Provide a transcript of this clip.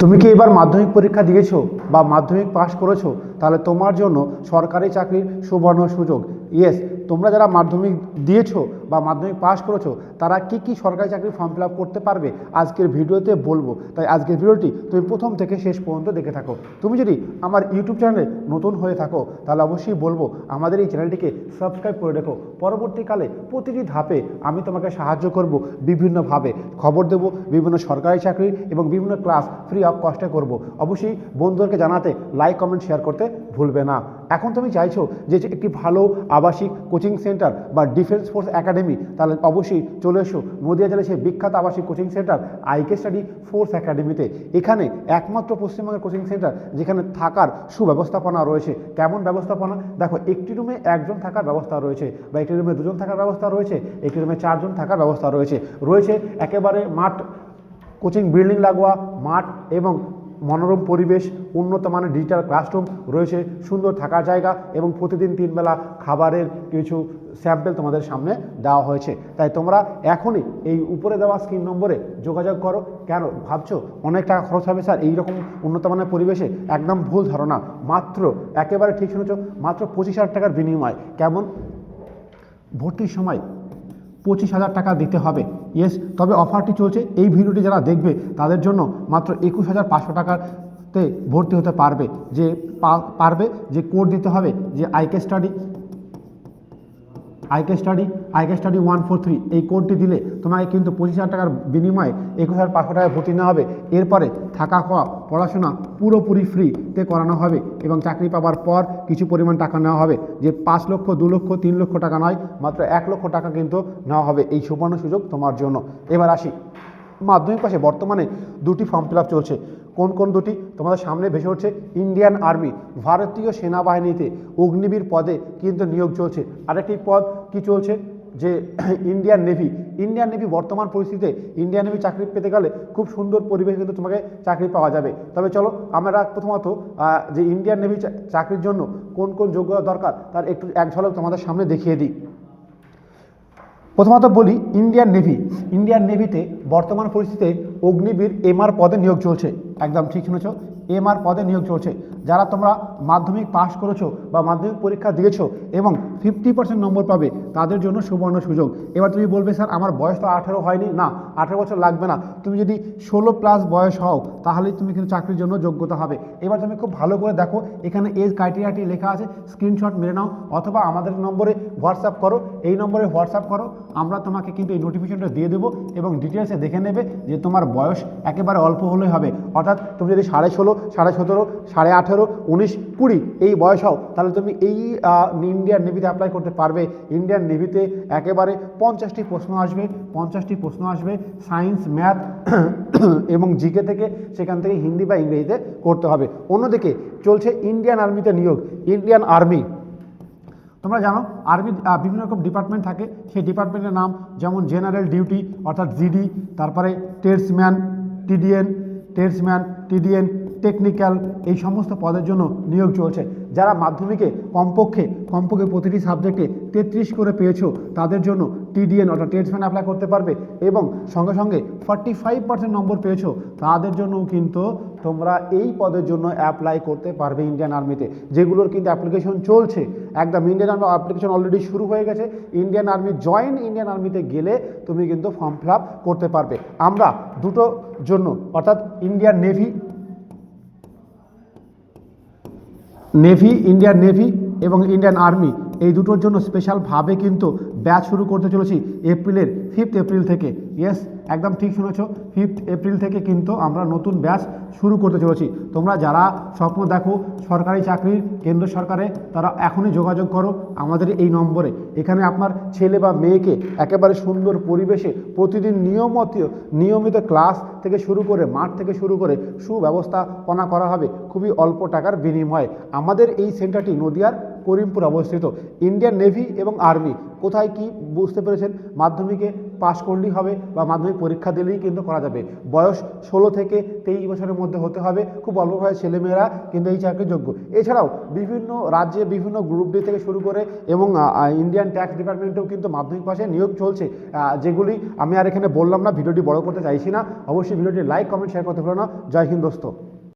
তুমি কি এবার মাধ্যমিক পরীক্ষা দিয়েছ বা মাধ্যমিক পাশ করেছ? তাহলে তোমার জন্য সরকারি চাকরির সুবর্ণ সুযোগ। ইয়েস তোমরা যারা মাধ্যমিক দিয়েছ বা মাধ্যমিক পাশ করেছ, তারা কি কি সরকারি চাকরির ফর্ম ফিল করতে পারবে? আজকের ভিডিওতে বলব। তাই আজকের ভিডিওটি তুমি প্রথম থেকে শেষ পর্যন্ত দেখে থাকো। তুমি যদি আমার ইউটিউব চ্যানেলে নতুন হয়ে থাকো, তাহলে অবশ্যই বলব, আমাদের এই চ্যানেলটিকে সাবস্ক্রাইব করে রেখো। পরবর্তীকালে প্রতিটি ধাপে আমি তোমাকে সাহায্য করব বিভিন্নভাবে। খবর দেব বিভিন্ন সরকারি চাকরির এবং বিভিন্ন ক্লাস ফ্রি অফ কস্টে করব। অবশ্যই বন্ধুদেরকে জানাতে লাইক কমেন্ট শেয়ার করতে ভুলবে না। এখন তুমি চাইছো যে একটি ভালো আবাসিক কোচিং সেন্টার বা ডিফেন্স ফোর্স একাডেমি, তাহলে অবশ্যই চলে এসো। নদিয়া জেলায় সেই বিখ্যাত আবাসিক coaching centre IK study force একাডেমিতে। এখানে একমাত্র পশ্চিমবঙ্গের কোচিং সেন্টার, যেখানে থাকার সুব্যবস্থাপনা রয়েছে। কেমন ব্যবস্থাপনা? দেখো, একটি রুমে একজন থাকার ব্যবস্থা রয়েছে বা একটি রুমে দুজন থাকার ব্যবস্থা রয়েছে, একটি রুমে চারজন থাকার ব্যবস্থা রয়েছে। রয়েছে একেবারে মাঠ, কোচিং বিল্ডিং লাগোয়া, মাঠ এবং মনোরম পরিবেশ, উন্নত মানের ডিজিটাল ক্লাসরুম রয়েছে, সুন্দর থাকার জায়গা এবং প্রতিদিন তিনবেলা খাবারের কিছু স্যাম্পেল তোমাদের সামনে দেওয়া হয়েছে। তাই তোমরা এখনই এই উপরে দেওয়া স্ক্রিন নম্বরে যোগাযোগ করো। কেন? ভাবছ? অনেক টাকা খরচ হবে স্যার। এইরকম উন্নত মানের পরিবেশে একদম ভুল ধারণা। মাত্র একেবারে ঠিক শুনেছ, মাত্র পঁচিশ হাজার টাকার বিনিময়। কেমন? ভর্তির সময় পঁচিশ হাজার টাকা দিতে হবে। ইয়েস তবে অফারটি চলছে। এই ভিডিওটি যারা দেখবে, তাদের জন্য মাত্র একুশ হাজার পাঁচশো টাকাতে ভর্তি হতে পারবে। যে পারবে, যে কোড দিতে হবে, যে IK study IK study IK study one four three এই কোডটি দিলে তোমাকে কিন্তু পঁচিশ হাজার টাকার বিনিময়ে একুশ হাজার পাঁচশো টাকায় ভর্তি নেওয়া হবে। এরপরে থাকা খাওয়া, পড়াশোনা পুরোপুরি ফ্রিতে করানো হবে এবং চাকরি পাওয়ার পর কিছু পরিমাণ টাকা নেওয়া হবে। যে পাঁচ লক্ষ, দু লক্ষ, তিন লক্ষ টাকা নয়, মাত্র এক লক্ষ টাকা কিন্তু নেওয়া হবে এই সুবর্ণ সুযোগ তোমার জন্য। এবার আসি। মাধ্যমিক পাশে বর্তমানে দুটি ফর্ম ফিল চলছে। কোন কোন দুটি? তোমাদের সামনে ভেসে উঠছে ইন্ডিয়ান আর্মি ভারতীয় সেনাবাহিনীতে অগ্নিবীর পদে কিন্তু নিয়োগ চলছে। আরেকটি পদ কি চলছে? যে ইন্ডিয়ান নেভি ইন্ডিয়ান নেভি বর্তমান পরিস্থিতিতে ইন্ডিয়ান নেভি চাকরি পেতে গেলে খুব সুন্দর পরিবেশ কিন্তু তোমাকে চাকরি পাওয়া যাবে। তবে চলো, আমরা প্রথমত যে ইন্ডিয়ান নেভি চাকরির জন্য কোন কোন যোগ্যতা দরকার তার একটু এক ঝলক তোমাদের সামনে দেখিয়ে দিই। প্রথমত বলি ইন্ডিয়ান নেভি ইন্ডিয়ান নেভিতে বর্তমান পরিস্থিতিতে অগ্নিবীর এমআর পদে নিয়োগ চলছে। একদম ঠিক শুনেছ। এমআর পদে নিয়োগ চলছে। যারা তোমরা মাধ্যমিক পাশ করেছ বা মাধ্যমিক পরীক্ষা দিয়েছ এবং ফিফটি পার্সেন্ট নম্বর পাবে, তাদের জন্য সুবর্ণ সুযোগ। এবার তুমি বলবে, স্যার, আমার বয়স তো আঠেরো হয়নি। না, আঠেরো বছর লাগবে না। তুমি যদি ষোলো প্লাস বয়স হও, তাহলেই তুমি কিন্তু চাকরির জন্য যোগ্যতা হবে। এবার তুমি খুব ভালো করে দেখো, এখানে এজ ক্রাইটেরিয়াটি লেখা আছে। স্ক্রিনশট মেরে নাও, অথবা আমাদের নম্বরে হোয়াটসঅ্যাপ করো। এই নম্বরে হোয়াটসঅ্যাপ করো, আমরা তোমাকে কিন্তু এই নোটিফিকেশনটা দিয়ে দেবো এবং ডিটেলসে দেখে নেবে যে তোমার বয়স একেবারে অল্প হলেই হবে। অর্থাৎ তুমি যদি সাড়ে ষোলো সাড়ে সতেরো, সাড়ে আঠেরো, উনিশ, কুড়ি, এই বয়স হও। তাহলে তুমি এই ইন্ডিয়ান নেভিতে অ্যাপ্লাই করতে পারবে। ইন্ডিয়ান নেভিতে একেবারে পঞ্চাশটি প্রশ্ন আসবে, পঞ্চাশটি প্রশ্ন আসবে সায়েন্স ম্যাথ এবং জিকে থেকে সেখান থেকে হিন্দি বা ইংরেজিতে করতে হবে। অন্যদিকে চলছে ইন্ডিয়ান আর্মিতে নিয়োগ, ইন্ডিয়ান আর্মি। তোমরা জানো আর্মির বিভিন্ন রকম ডিপার্টমেন্ট থাকে। সেই ডিপার্টমেন্টের নাম যেমন জেনারেল ডিউটি অর্থাৎ জিডি তারপরে tradesman TDN tradesman TDN technical এই সমস্ত পদের জন্য নিয়োগ চলছে। যারা মাধ্যমিকে, কমপক্ষে কমপক্ষে প্রতিটি সাবজেক্টে তেত্রিশ করে পেয়েছ, তাদের জন্য টিডিএন অর্থাৎ টেটসম্যান অ্যাপ্লাই করতে পারবে এবং সঙ্গে সঙ্গে ফর্টি ফাইভ পার্সেন্ট নম্বর পেয়েছ, তাদের জন্যও কিন্তু তোমরা এই পদের জন্য অ্যাপ্লাই করতে পারবে ইন্ডিয়ান আর্মিতে যেগুলোর কিন্তু অ্যাপ্লিকেশন চলছে। একদম ইন্ডিয়ান আর্মি অ্যাপ্লিকেশন অলরেডি শুরু হয়ে গেছে। ইন্ডিয়ান আর্মি জয়েন ইন্ডিয়ান আর্মিতে গেলে তুমি কিন্তু ফর্ম ফিল করতে পারবে। আমরা দুটো জন্য, অর্থাৎ Indian navy navy Indian navy এবং ইন্ডিয়ান আর্মি। এই দুটোর জন্য স্পেশালভাবে কিন্তু ব্যাচ শুরু করতে চলেছি এপ্রিলের ফিফথ এপ্রিল থেকে। ইয়েস একদম ঠিক শুনেছ ফিফথ এপ্রিল থেকে কিন্তু আমরা নতুন ব্যাচ শুরু করতে চলেছি। তোমরা যারা স্বপ্ন দেখো সরকারি চাকরির কেন্দ্র সরকারে, তারা এখনই যোগাযোগ করো আমাদের এই নম্বরে। এখানে আপনার ছেলে বা মেয়েকে একেবারে সুন্দর পরিবেশে প্রতিদিন নিয়মিত নিয়মিত ক্লাস থেকে শুরু করে, মাঠ থেকে শুরু করে সুব্যবস্থাপনা করা হবে। খুবই অল্প টাকার বিনিময়ে। আমাদের এই সেন্টারটি নদিয়ার করিমপুর অবস্থিত। ইন্ডিয়ান নেভি এবং আর্মি, কোথায় কি বুঝতে পেরেছেন? মাধ্যমিকে পাশ করলেই হবে বা মাধ্যমিক পরীক্ষা দিলেই কিন্তু করা যাবে। বয়স ষোলো থেকে তেইশ বছরের মধ্যে হতে হবে। খুব অল্প বয়স ছেলেমেয়েরা কিন্তু এই চাকরির যোগ্য। এছাড়াও বিভিন্ন রাজ্যে বিভিন্ন গ্রুপ ডি থেকে শুরু করে এবং ইন্ডিয়ান ট্যাক্স ডিপার্টমেন্টেও কিন্তু মাধ্যমিক পাশে নিয়োগ চলছে। যেগুলি আমি আর এখানে বললাম না, ভিডিওটি বড় করতে চাইছি না। অবশ্যই ভিডিওটি লাইক কমেন্ট শেয়ার করতে ভুলো না। জয় হিন্দ দোস্ত।